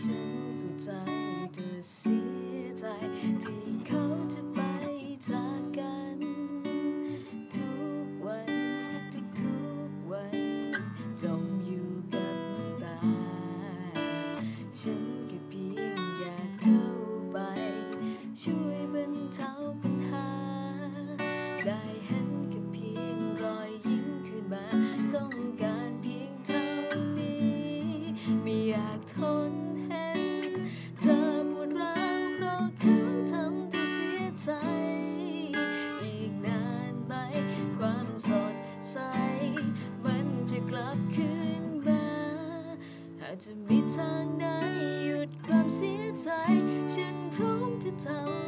ฉันเข้ใจเธอเสียใจที่เขาจะไปจากกัน ทุกวันทุกทุวันจมอยู่กับตา ฉันแค่เพียงอยากเข้าไป ช่วยบรรเทาปัญหา ได้เห็นแค่เพียงรอยยิ้มขึ้นมา ต้องการเพียงเท่านี้ ไม่อยากทน จะมีทางไหนหยุดความเสียใจ ฉันพร้อมจะทำ